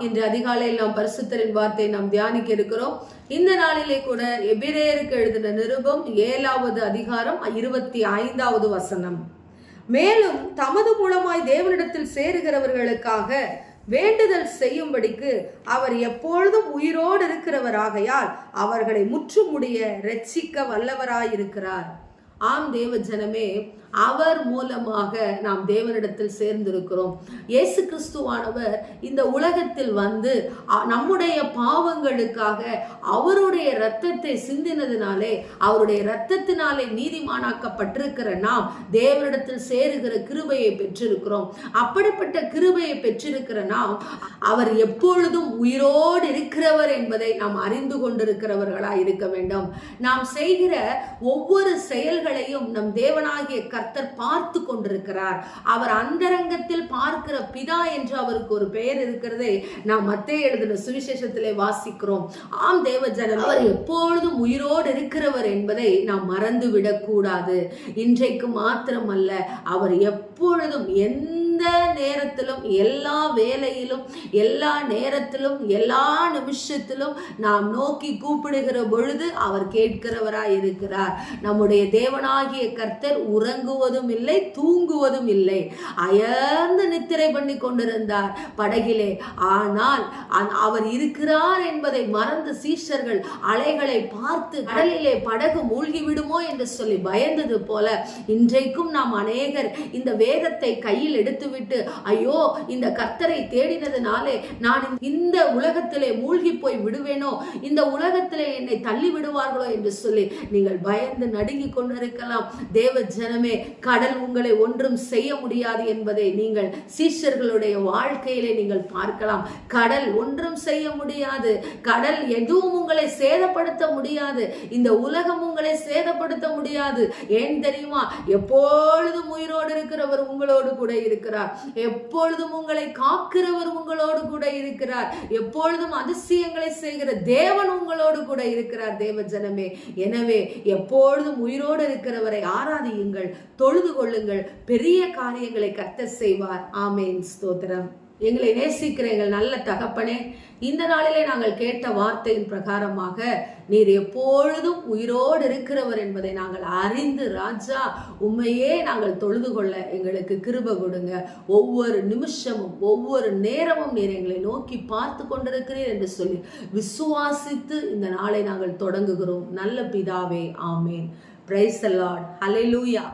இன்று அதிகாலையில் நாம் பரிசுத்தரின் வார்த்தை நாம் தியானிக்க இருக்கிறோம். இந்த நாளிலே கூட எபிரேயருக்கு எழுதின நிருபம் ஏழாவது அதிகாரம் இருபத்தி ஐந்தாவது வசனம். மேலும் தமது மூலமாய் தேவனிடத்தில் சேருகிறவர்களுக்காக வேண்டுதல் செய்யும்படிக்கு அவர் எப்பொழுதும் உயிரோடு இருக்கிறவராகையால் அவர்களை முற்றுமுடிய ரட்சிக்க வல்லவராயிருக்கிறார். ஆம் தேவ ஜனமே அவர் மூலமாக நாம் தேவனிடத்தில் சேர்ந்திருக்கிறோம். இயேசு கிறிஸ்துவானவர் இந்த உலகத்தில் வந்து நம்முடைய பாவங்களுக்காக அவருடைய இரத்தத்தை சிந்தினதுனாலே அவருடைய இரத்தத்தினாலே நீதிமானாக்கப்பட்டிருக்கிற நாம் தேவனிடத்தில் சேருகிற கிருபையை பெற்றிருக்கிறோம். அப்படிப்பட்ட கிருபையை பெற்றிருக்கிற நாம் அவர் எப்பொழுதும் உயிரோடு இருக்கிறவர் என்பதை நாம் அறிந்து கொண்டிருக்கிறவர்களாக இருக்க வேண்டும். நாம் செய்கிற ஒவ்வொரு செயல்களையும் நம் தேவனாகிய கர்த்தர் பார்த்து கொண்டிருக்கிறார். அவர் அந்தரங்கத்தில் பார்க்கிற பிதா என்று அவருக்கு ஒரு பெயர் இருக்கிறதை நாம் மத்திய எழுதின சுவிசேஷத்திலே வாசிக்கிறோம். ஆம் தேவ ஜனம் அவர் எப்பொழுதும் உயிரோடு இருக்கிறவர் என்பதை நாம் மறந்து விடக்கூடாது இன்றைக்கு மாத்திரமல்ல அவர் எப்பொழுதும் எந்த எந்த நேரத்திலும் எல்லா வேலையிலும் எல்லா நேரத்திலும் எல்லா நிமிஷத்திலும் நாம் நோக்கி கூப்பிடுகிற பொழுது அவர் கேட்கிறவராய் இருக்கிறார் நம்முடைய தேவனாகிய கர்த்தர் உறங்குவதும் இல்லை தூங்குவதும் இல்லை. அயர்ந்து நித்திரை பண்ணி கொண்டிருந்தார் படகிலே. ஆனால் அவர் இருக்கிறார் என்பதை மறந்து சீஷர்கள் அலைகளை பார்த்து கடலிலே படகு மூழ்கி விடுமோ என்று சொல்லி பயந்தது போல இன்றைக்கும் நாம் அநேகர் இந்த வேதத்தை கையில் எடுத்து எடுத்துவிட்டு ஐயோ இந்த கர்த்தரை தேடினதுனாலே நான் இந்த உலகத்திலே மூழ்கி போய் விடுவேனோ? இந்த உலகத்திலே என்னை தள்ளி விடுவார்களோ என்று சொல்லி நீங்கள் பயந்து நடுங்கிக் கொண்டிருக்கலாம். தேவ ஜனமே கடல் உங்களை ஒன்றும் செய்ய முடியாது என்பதை நீங்கள் சீஷர்களுடைய வாழ்க்கையிலே நீங்கள் பார்க்கலாம். கடல் ஒன்றும் செய்ய முடியாது. கடல் எதுவும் உங்களை சேதப்படுத்த முடியாது. இந்த உலகம் உங்களை சேதப்படுத்த முடியாது. ஏன் தெரியுமா? எப்பொழுதும் உயிரோடு இருக்கிறவர் உங்களோடு கூட இருக்கிறார். எப்பொழுதும் உங்களை காக்கிறவர் உங்களோடு கூட இருக்கிறார். எப்பொழுதும் அதிசயங்களை செய்கிற தேவன் உங்களோடு கூட இருக்கிறார் தேவ ஜனமே. எனவே எப்பொழுதும் உயிரோடு இருக்கிறவரை ஆராதியுங்கள் தொழுது கொள்ளுங்கள் பெரிய காரியங்களை கர்த்த செய்வார். ஆமேன். ஸ்தோத்திரம். எங்களை நேசிக்கிற எங்கள் நல்ல தகப்பனே இந்த நாளிலே நாங்கள் கேட்ட வார்த்தையின் பிரகாரமாக நீர் எப்பொழுதும் உயிரோடு இருக்கிறவர் என்பதை நாங்கள் அறிந்து ராஜா உண்மையே நாங்கள் தொழுது கொள்ள எங்களுக்கு கிருப கொடுங்க. ஒவ்வொரு நிமிஷமும் ஒவ்வொரு நேரமும் நீர் எங்களை நோக்கி பார்த்து கொண்டிருக்கிறீர் என்று சொல்லி விசுவாசித்து இந்த நாளை நாங்கள் தொடங்குகிறோம். நல்ல பிதாவே ஆமேன். Price allot hallelujah